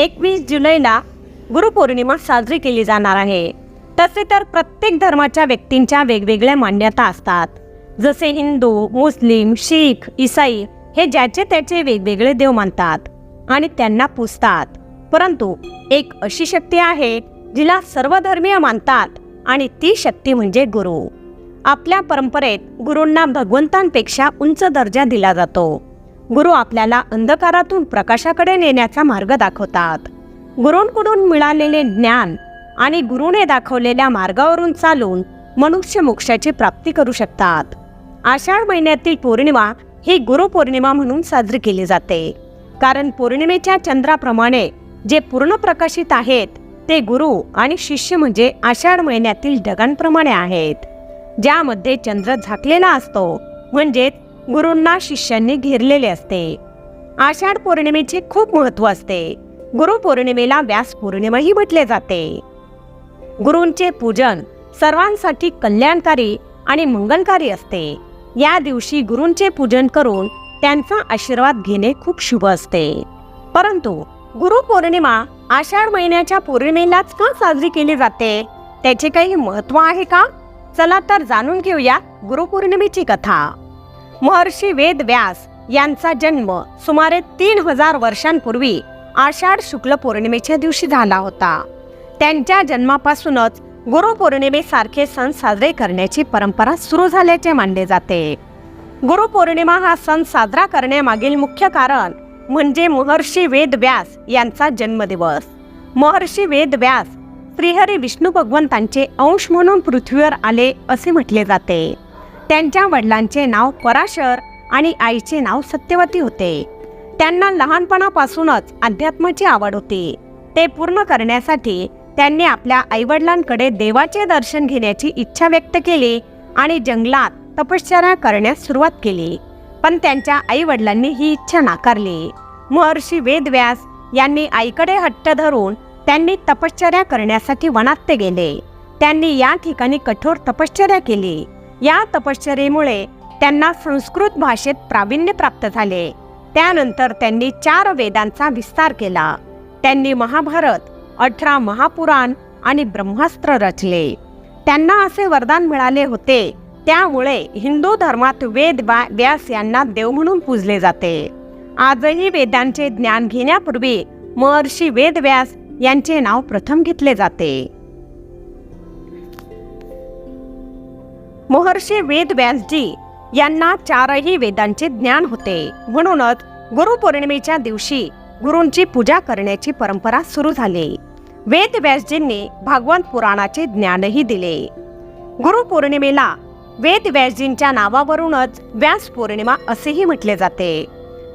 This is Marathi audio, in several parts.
एकवीस जुलैला गुरुपौर्णिमा साजरी केली जाणार आहे. तसे तर प्रत्येक धर्माच्या व्यक्तींच्या वेगवेगळ्या मान्यता असतात. जसे हिंदू मुस्लिम शीख इसाई हे ज्याचे त्याचे वेगवेगळे देव मानतात आणि त्यांना पूजतात. परंतु एक अशी शक्ती आहे जिला सर्व धर्मीय मानतात आणि ती शक्ती म्हणजे गुरु. आपल्या परंपरेत गुरूंना भगवंतांपेक्षा उंच दर्जा दिला जातो. गुरु आपल्याला अंधकारातून प्रकाशाकडे नेण्याचा मार्ग दाखवतात. गुरूंकडून मिळालेले ज्ञान आणि गुरुने दाखवलेल्या मार्गावरून चालून मनुष्य मोक्षाची प्राप्ती करू शकतात. आषाढ महिन्यातील पौर्णिमा ही गुरुपौर्णिमा म्हणून साजरी केली जाते. कारण पौर्णिमेच्या चंद्राप्रमाणे जे पूर्ण प्रकाशित आहेत ते गुरु आणि शिष्य म्हणजे आषाढ महिन्यातील ढगांप्रमाणे आहेत. ज्यामध्ये चंद्र झाकलेला असतो म्हणजेच गुरूंना शिष्यांनी घेरलेले असते. आषाढ पौर्णिमेचे खूप महत्त्व असते. गुरुपौर्णिमेला व्यास पौर्णिमाही म्हटले जाते. गुरूंचे पूजन सर्वांसाठी कल्याणकारी आणि मंगलकारी असते. या दिवशी गुरूंचे पूजन करून त्यांचा आशीर्वाद घेणे खूप शुभ असते. परंतु गुरुपौर्णिमा आषाढ महिन्याच्या पौर्णिमेलाच का साजरी केली जाते? त्याचे काही महत्त्व आहे का? चला तर जाणून घेऊया गुरुपौर्णिमेची कथा. महर्षी वेद व्यास यांचा जन्म सुमारे तीन हजार वर्षांपूर्वी आषाढ शुक्ल पौर्णिमेच्या दिवशी झाला होता. त्यांच्या जन्मापासूनच गुरुपौर्णिमेसारखे सण साजरे करण्याची परंपरा सुरू झाल्याचे मानले जाते. गुरुपौर्णिमा हा सण साजरा करण्यामागील मुख्य कारण म्हणजे महर्षी वेद व्यास यांचा जन्मदिवस. महर्षी वेद व्यास श्रीहरी विष्णू भगवंतांचे अंश म्हणून पृथ्वीवर आले असे म्हटले जाते. त्यांच्या वडिलांचे नाव पराशर आणि आईचे नाव सत्यवती होते. त्यांना लहानपणापासूनच अध्यात्माची आवड होती. ते पूर्ण करण्यासाठी त्यांनी आपल्या आईवडिलांकडे देवाचे दर्शन घेण्याची इच्छा व्यक्त केली आणि जंगलात तपश्चर्या करण्यास सुरुवात केली. पण त्यांच्या आईवडिलांनी ही इच्छा नाकारली. महर्षी वेदव्यास यांनी आईकडे हट्ट धरून त्यांनी तपश्चर्या करण्यासाठी वनात ते गेले. त्यांनी या ठिकाणी कठोर तपश्चर्या केली. या तपश्चर्येमुळे त्यांना संस्कृत भाषेत प्रावीण्य प्राप्त झाले. त्यानंतर त्यांनी चार वेदांचा विस्तार केला. त्यांनी महाभारत अठरा महापुराण आणि ब्रह्मास्त्र रचले. त्यांना असे वरदान मिळाले होते त्यामुळे हिंदू धर्मात वेद वा- व्यास यांना देव म्हणून पूजले जाते. आजही वेदांचे ज्ञान घेण्यापूर्वी महर्षी वेद व्यास यांचे नाव प्रथम घेतले जाते. महर्षी वेद व्यासजी यांना चारही वेदांचे ज्ञान होते. म्हणूनच गुरुपौर्णिमेच्या दिवशी गुरूंची पूजा करण्याची परंपरा सुरू झाली. वेद व्यासजींनी भागवत पुराणाचे ज्ञानही दिले. गुरुपौर्णिमेला वेद व्यासजींच्या नावावरूनच व्यास पौर्णिमा असेही म्हटले जाते.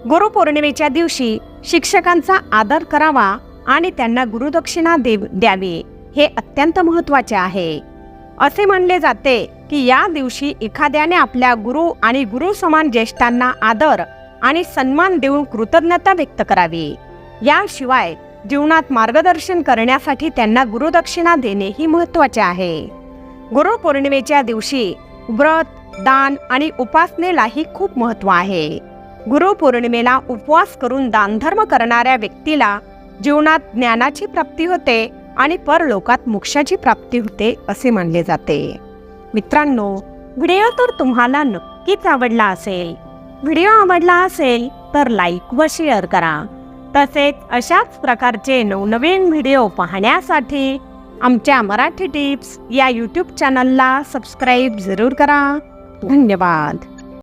गुरुपौर्णिमेच्या दिवशी शिक्षकांचा आदर करावा आणि त्यांना गुरुदक्षिणा देव द्यावी हे अत्यंत महत्त्वाचे आहे. असे म्हणले जाते की या दिवशी एखाद्याने आपल्या गुरु आणि गुरु समान ज्येष्ठांना आदर आणि सन्मान देऊन कृतज्ञता व्यक्त करावी. याशिवाय जीवनात मार्गदर्शन करण्यासाठी त्यांना गुरुदक्षिणा देणे ही महत्त्वाचे आहे. गुरुपौर्णिमेच्या दिवशी व्रत दान आणि उपासनेलाही खूप महत्त्व आहे. गुरुपौर्णिमेला उपवास करून दानधर्म करणाऱ्या व्यक्तीला जीवनात ज्ञानाची प्राप्ती होते आणि परलोकात मोक्षाची प्राप्ती होते असे मानले जाते. मित्रांनो व्हिडिओ तर तुम्हाला नक्कीच आवडला असेल. व्हिडिओ आवडला असेल तर लाईक व शेअर करा. तसेच अशाच प्रकारचे नवनवीन व्हिडिओ पाहण्यासाठी आमच्या मराठी टिप्स या यूट्यूब चॅनलला सबस्क्राईब जरूर करा. धन्यवाद.